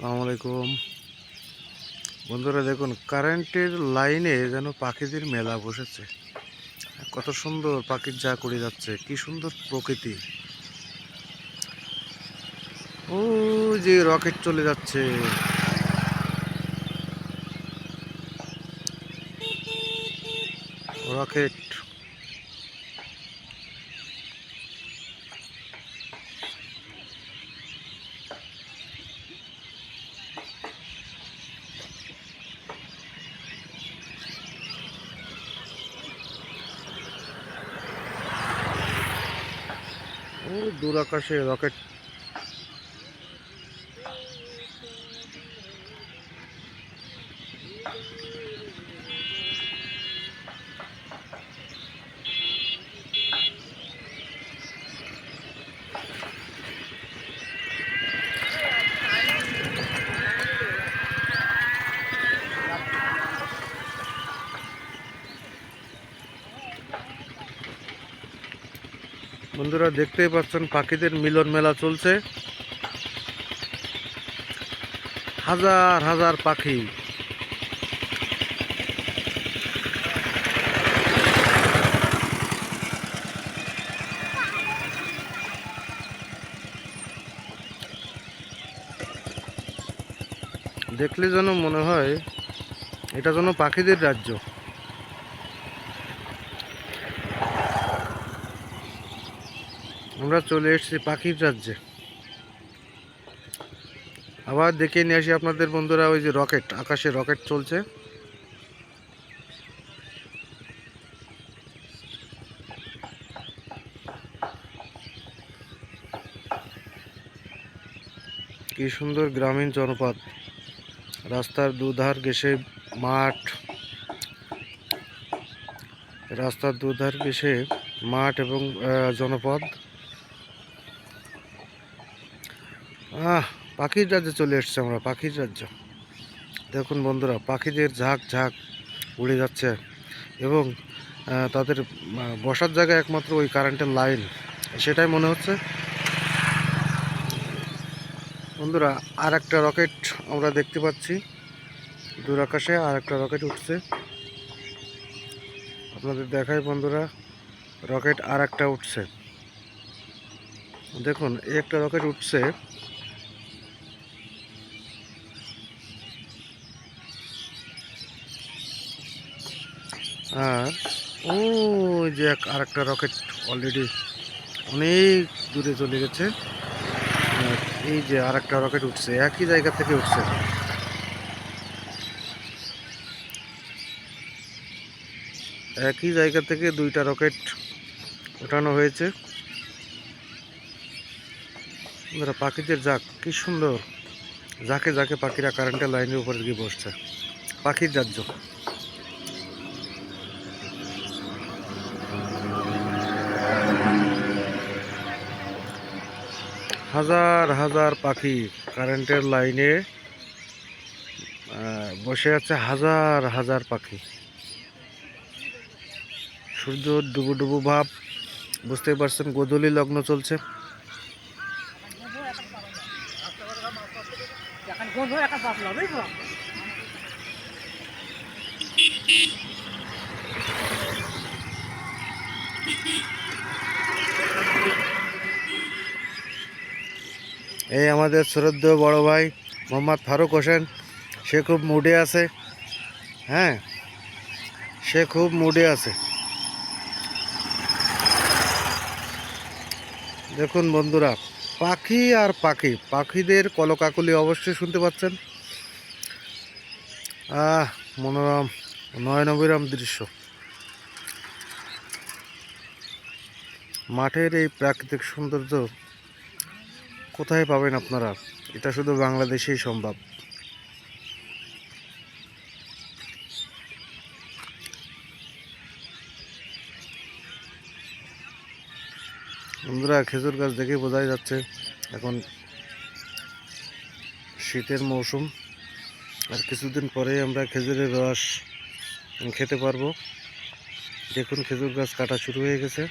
আসসালামু আলাইকুম। বন্ধুরা, দেখুন কারেন্টের লাইনে যেন পাখিদের মেলা বসেছে। কত সুন্দর পাখির যা করে যাচ্ছে, কি সুন্দর প্রকৃতি। ও যে রকেট চলে যাচ্ছে। রকেট ও দূর আকাশে রকেট বন্ধুরা দেখতেই পাচ্ছেন, পাখিদের মিলন মেলা চলছে। হাজার হাজার পাখি। দেখলে যেন মনে হয়, এটা যেন পাখিদের রাজ্য। আমরা চলে এসেছি পাখির রাজ্যে। আবার দেখে নিয়ে আসি আপনাদের বন্ধুরা, ওই যে রকেট, আকাশে রকেট চলছে। কি সুন্দর গ্রামীণ জনপদ। রাস্তার দুধার ঘেসে মাঠ। রাস্তার দুধার ঘেসে মাঠ এবং জনপদ। আহ, পাখির রাজ্যে চলে এসছে আমরা, পাখির রাজ্য। দেখুন বন্ধুরা, পাখিদের ঝাঁক ঝাঁক উড়ে যাচ্ছে এবং তাদের বসার জায়গায় একমাত্র ওই কারেন্টের লাইন সেটাই মনে হচ্ছে। বন্ধুরা আর একটা রকেট আমরা দেখতে পাচ্ছি। দূর আকাশে আর একটা রকেট উঠছে। আপনাদের দেখায় বন্ধুরা রকেট আর একটা উঠছে। দেখুন, এই একটা রকেট উঠছে। আর ও যে এক আর একটা রকেট অলরেডি অনেক দূরে চলে গেছে। এই যে আর একটা রকেট উঠছে, একই জায়গা থেকে উঠছে। একই জায়গা থেকে দুইটা রকেট ওঠানো হয়েছে। পাখিদের যাক কি সুন্দর। যাকে যাকে পাখিরা কারেন্টের লাইনের উপরে গিয়ে বসছে। পাখির রাজ্য হাজার হাজার পাখি কারেন্টের লাইনে বসে আছে হাজার হাজার পাখি। সূর্য ডুবু ডুবু ভাব, বুঝতেই পারছেন গোধূলি লগ্ন চলছে। এই আমাদের শ্রদ্ধেয় বড় ভাই মোহাম্মদ ফারুক হোসেন, সে খুব মুডে আছে হ্যাঁ সে খুব মুডে আছে। দেখুন বন্ধুরা, পাখি আর পাখি, পাখিদের কলকাকলি অবশ্যই শুনতে পাচ্ছেন। আহ, মনোরম, নয়নবিরাম দৃশ্য। মাঠের এই প্রাকৃতিক সৌন্দর্য কোথায় পাবেন আপনারা? এটা শুধু বাংলাদেশেই সম্ভব। বন্ধুরা, খেজুর গাছ দেখে বোঝাই যাচ্ছে এখন শীতের মৌসুম আর কিছুদিন পরেই আমরা খেজুরের রস খেতে পারব। দেখুন, খেজুর গাছ কাটা শুরু হয়ে গেছে।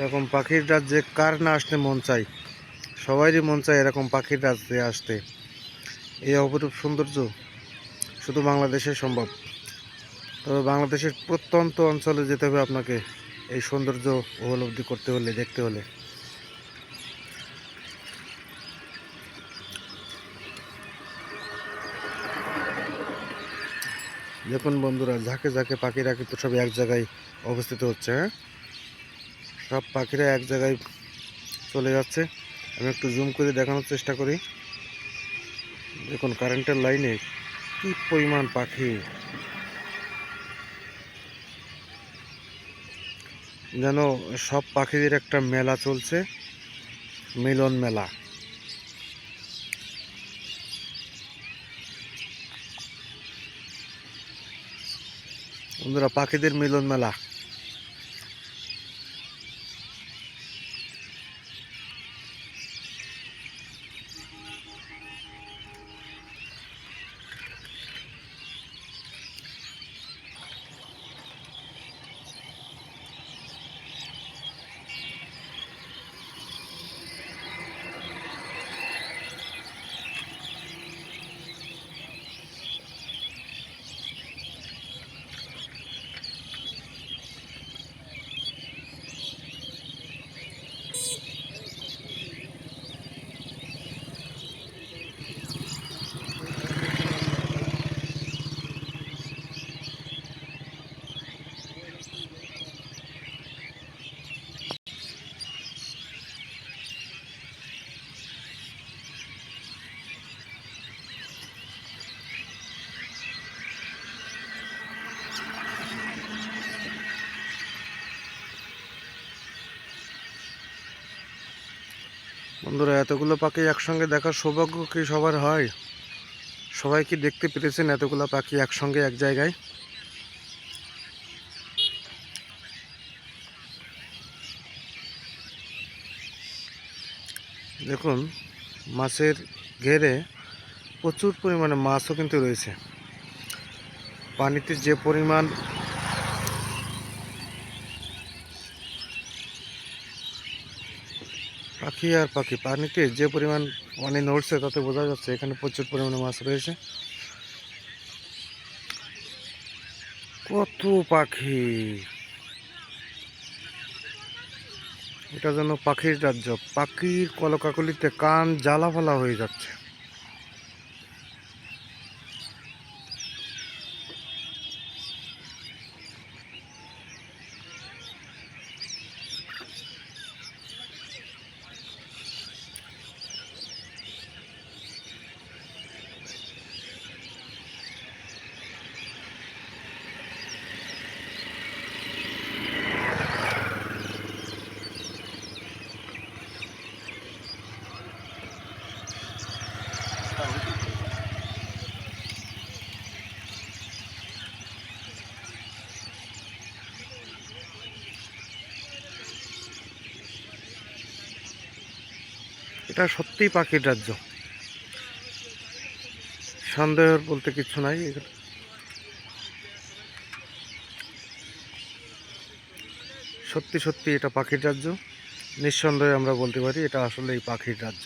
এরকম পাখির রাজ্যে কার না আসতে মন চাই সবারই মন চায় এরকম পাখির রাজ্যে আসতে। এই অপরূপ সৌন্দর্য শুধু বাংলাদেশে সম্ভব। তবে বাংলাদেশের প্রত্যন্ত অঞ্চলে যেতে হবে আপনাকে এই সৌন্দর্য উপলব্ধি করতে হলে, দেখতে হলে। দেখুন বন্ধুরা, ঝাঁকে ঝাঁকে পাখিরা কিন্তু সব এক জায়গায় অবস্থিত হচ্ছে হ্যাঁ? সব পাখিরা এক জায়গায় চলে যাচ্ছে। আমি একটু জুম করে দেখানোর চেষ্টা করি। দেখুন কারেন্টের লাইনে কি পরিমাণ পাখি। যেন সব পাখিদের একটা মেলা চলছে, মিলন মেলা। বন্ধুরা, পাখিদের মিলন মেলা। বন্ধুরা, এতগুলো পাখি একসঙ্গে দেখার সৌভাগ্য কি সবার হয়? সবাই কি দেখতে পেরেছেন এতগুলো পাখি একসঙ্গে এক জায়গায়? দেখুন, মাছের ঘেরে প্রচুর পরিমাণে মাছও কিন্তু রয়েছে। পানিতে যে পরিমাণ পাখি আর পাখি। পানিতে যে পরিমাণ পানি নড়ছে, তাতে বোঝা যাচ্ছে এখানে প্রচুর পরিমাণে মাছ রয়েছে। কত পাখি! এটা যেন পাখির রাজ্য। পাখির কলকাকলিতে কান জ্বালা ফালা হয়ে যাচ্ছে। এটা সত্যিই পাখির রাজ্য। সন্দেহের বলতে কিছু নাই। সত্যি সত্যি এটা পাখির রাজ্য। নিঃসন্দেহে আমরা বলতে পারি এটা আসলে এই পাখির রাজ্য।